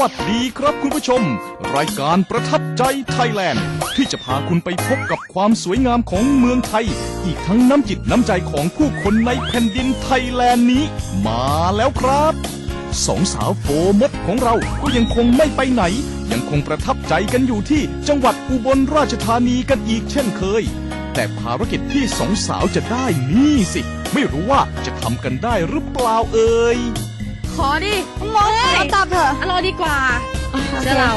วัสดีครับคุณผู้ชม รายการประทับใจไทยแลนด์ ที่จะพาคุณไปพบกับความสวยงามของเมืองไทย อีกทั้งน้ำจิตน้ำใจของผู้คนในแผ่นดินไทยแลนด์นี้ มาแล้วครับ สองสาวโฟมดของเราก็ยังคงไม่ไปไหน ยังคงประทับใจกันอยู่ที่จังหวัดอุบลราชธานีกันอีกเช่นเคย แต่ภารกิจที่สองสาวจะได้นี่สิ ไม่รู้ว่าจะทำกันได้หรือเปล่าเอ่ย ขอดิมดเราจับเถอะอร่อยดีกว่าเชื่อเรา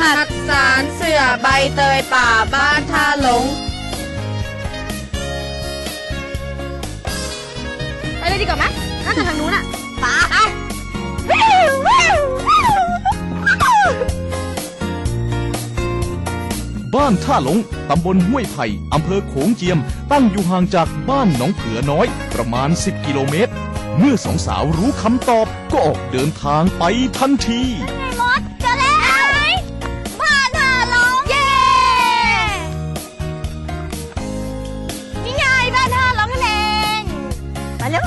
หัดสารเสือใบเตยป่าบ้านท่าหลงไปเลยดีกว่าไหมน่าจะทางนู้นอะ บ้านท่าหลง ตำบลห้วยไผ่ อำเภอโขงเจียม ตั้งอยู่ห่างจากบ้านหนองเผือน้อย ประมาณ 10 กิโลเมตร เมื่อสองสาวรู้คำตอบก็ออกเดินทางไปทันทีมดจะเล่นอะไรบ้านท่าหลง เย้นี่ไงบ้านท่าหลงนั่นเองมาแล้ว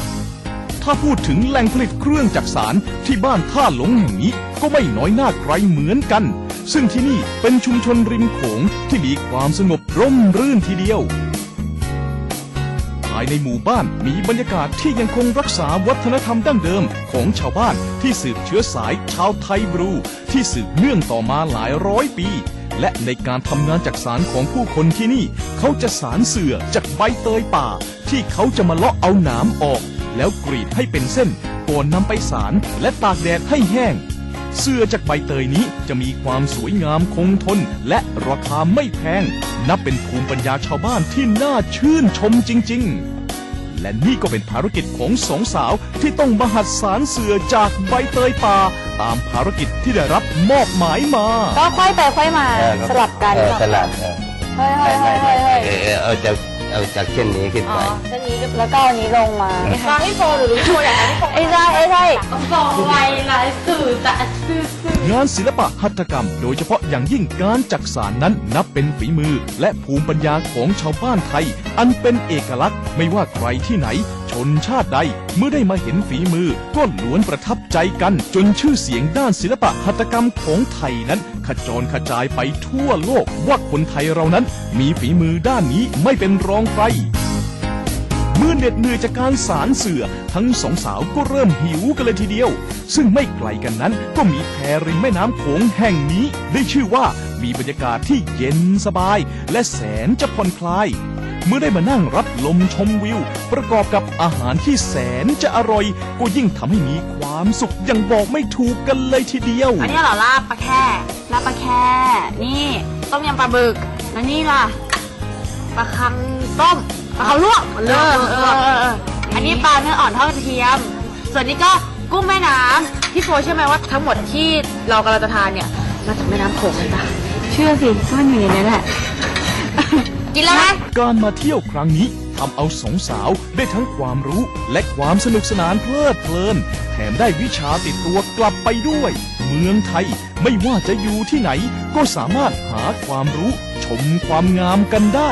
ถ้าพูดถึงแหล่งผลิตเครื่องจักสารที่บ้านท่าหลงแห่งนี้ก็ไม่น้อยหน้าใครเหมือนกัน ซึ่งที่นี่เป็นชุมชนริมโขงที่มีความสงบร่มรื่นทีเดียว ภายในหมู่บ้านมีบรรยากาศที่ยังคงรักษาวัฒนธรรมดั้งเดิมของชาวบ้านที่สืบเชื้อสายชาวไทยบรู ที่สืบเนื่องต่อมาหลายร้อยปี และในการทำงานจักสารของผู้คนที่นี่ เขาจะสารเสื่อจากใบเตยป่า ที่เขาจะมาเลาะเอาหนามออก แล้วกรีดให้เป็นเส้นก่อนนำไปสารและตากแดดให้แห้ง เสื้อจากใบเตยนี้จะมีความสวยงามคงทน และราคาไม่แพง นับเป็นภูมิปัญญาชาวบ้านที่น่าชื่นชมจริง ๆ และนี่ก็เป็นภารกิจของสองสาวที่ต้องมหัดสารเสือจากใบเตยป่า ตามภารกิจที่ได้รับมอบหมายมา ก็ค่อยไปค่อยมาเออสลับกันเออสลับเออเฮ้ยไม่เฮ้ยไม่เฮ้ยไม่เฮ้ยเออเอาจากเอาจากเช่นนี้ขึ้นอ๋ไปอเส้นนี้แล้วก็เอาอันนี้ลงมา ฟังให้โฟหรือรู้โฟอย่างนั้นไอ้ใช่ไอ้ใช่บอกไวหลายสื่อแต่สื่อสื่อ งานศิลปะหัตถกรรม โดยเฉพาะอย่างยิ่งการจักสารนั้นนับเป็นฝีมือ และภูมิปัญญาของชาวบ้านไทย อันเป็นเอกลักษณ์ไม่ว่าใครที่ไหน ชนชาติใด เมื่อได้มาเห็นฝีมือ ก็ล้วนประทับใจกัน จนชื่อเสียงด้านศิลปะหัตถกรรมของไทยนั้น ขจรขจายไปทั่วโลกว่าคนไทยเรานั้น มีฝีมือด้านนี้ไม่เป็นรองใคร เมื่อเหน็ดเหนื่อยจากการสารเสือ ทั้งสองสาวก็เริ่มหิวกันเลยทีเดียว ซึ่งไม่ไกลกันนั้นก็มีแพริมแม่น้ำโขงแห่งนี้ ได้ชื่อว่ามีบรรยากาศที่เย็นสบาย และแสนจะผ่อนคลาย เมื่อได้มานั่งรับลมชมวิว ประกอบกับอาหารที่แสนจะอร่อย ก็ยิ่งทำให้มีความสุขอย่างบอกไม่ถูกกันเลยทีเดียว อันนี้เหรอลาบปลาแค่ลาบปลาแค่นี่ ต้มยำปลาบึก แล้วนี่ล่ะปลาคังต้ม ปลาคังลวกเออเออเอออันนี้ปลาเนื้ออ่อนทอดกระเทียม ส่วนนี้ก็กุ้งแม่น้ำพี่โฟเชื่อไหมว่าทั้งหมดที่เรากำลังจะทานเนี่ยมาจากแม่น้ำโขงเลยปะเชื่อสิว่ามันอยู่ในนั้นแหละ กินแล้วไหมการมาเที่ยวครั้งนี้ทำเอาสองสาวได้ทั้งความรู้และความสนุกสนานเพลิดเพลิน แถมได้วิชาติดตัวกลับไปด้วย เมืองไทยไม่ว่าจะอยู่ที่ไหน ก็สามารถหาความรู้ชมความงามกันได้